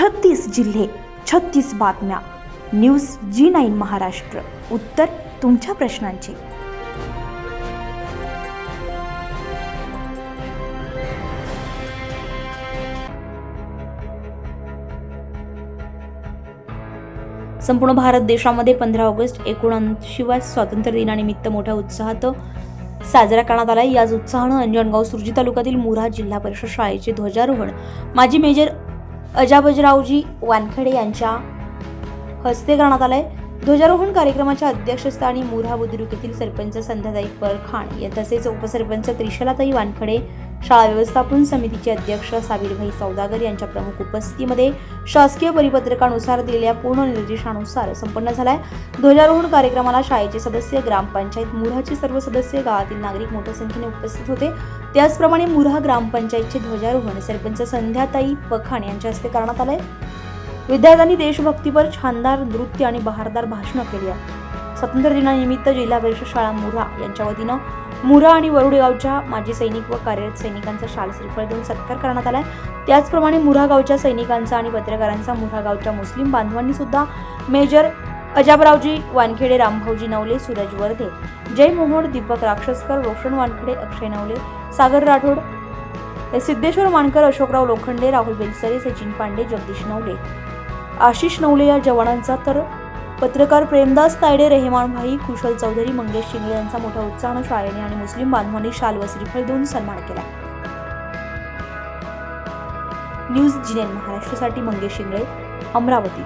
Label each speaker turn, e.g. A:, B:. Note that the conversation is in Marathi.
A: छत्तीस जिल्हे छत्तीस बातम्या. News G nine Maharashtra. उत्तर तुमच्या प्रश्नांची. संपूर्ण भारत देशामध्ये पंधरा ऑगस्ट एकोणऐंशीव्या स्वातंत्र्य दिनानिमित्त मोठ्या उत्साहात साजरा करण्यात आला याच उत्साहानं अंजनगाव सुरजी तालुक्यातील मुरा जिल्हा परिषद शाळेचे ध्वजारोहण. माजी मेजर अजाबजरावजी वानखेडे यांच्या हस्ते करण्यात आलंय. ध्वजारोहण कार्यक्रमाच्या अध्यक्षस्थानी मुरा बुद्रुक येथील सरपंच संध्याताई परखाण या तसेच उपसरपंच त्रिशलाताई वानखडे शाळा व्यवस्थापन समितीचे अध्यक्ष साबीरभाई सौदागर यांच्या प्रमुख उपस्थितीमध्ये शासकीय परिपत्रकानुसार दिलेल्या पूर्ण निर्देशानुसार संपन्न झालाय. ध्वजारोहण कार्यक्रमाला शाळेचे सदस्य ग्रामपंचायत मुरहाचे सर्व सदस्य गावातील नागरिक मोठ्या संख्येने उपस्थित होते. त्याचप्रमाणे मुरहा ग्रामपंचायतचे ध्वजारोहण सरपंच संध्याताई पखाण यांच्या हस्ते करण्यात आलंय. विद्यार्थ्यांनी देशभक्तीपर छानदार नृत्य आणि बहारदार भाषणं केली आहेत स्वातंत्र्य दिनानिमित्त जिल्हा परिषद शाळा मुरा यांच्या वतीनं मुरा आणि वरुड गावच्या माजी सैनिक व कार्यरत सैनिकांचा शाल श्रीफळ देऊन सत्कार करण्यात आलाय. त्याचप्रमाणे मुरा गावच्या सैनिकांचा आणि पत्रकारांचा मुरा गावच्या मुस्लिम बांधवांनी सुद्धा मेजर अजाबरावजी वानखेडे रामभाऊजी नवले सूरज वर्धे जय मोहोड दीपक राक्षसकर रोशन वानखेडे अक्षय नवले सागर राठोड सिद्धेश्वर मानकर अशोकराव लोखंडे राहुल बेलसरे सचिन पांडे जगदीश नवले आशिष नवले या जवानांचा तर पत्रकार प्रेमदास तायडे रेहमान भाई कुशल चौधरी मंगेश शिंगले यांचा मोठ्या उत्साहानं शाळेने आणि मुस्लिम बांधवांनी शाल व श्रीफळ देऊन सन्मान केला. न्यूज जिनेन महाराष्ट्रासाठी मंगेश शिंगळे अमरावती.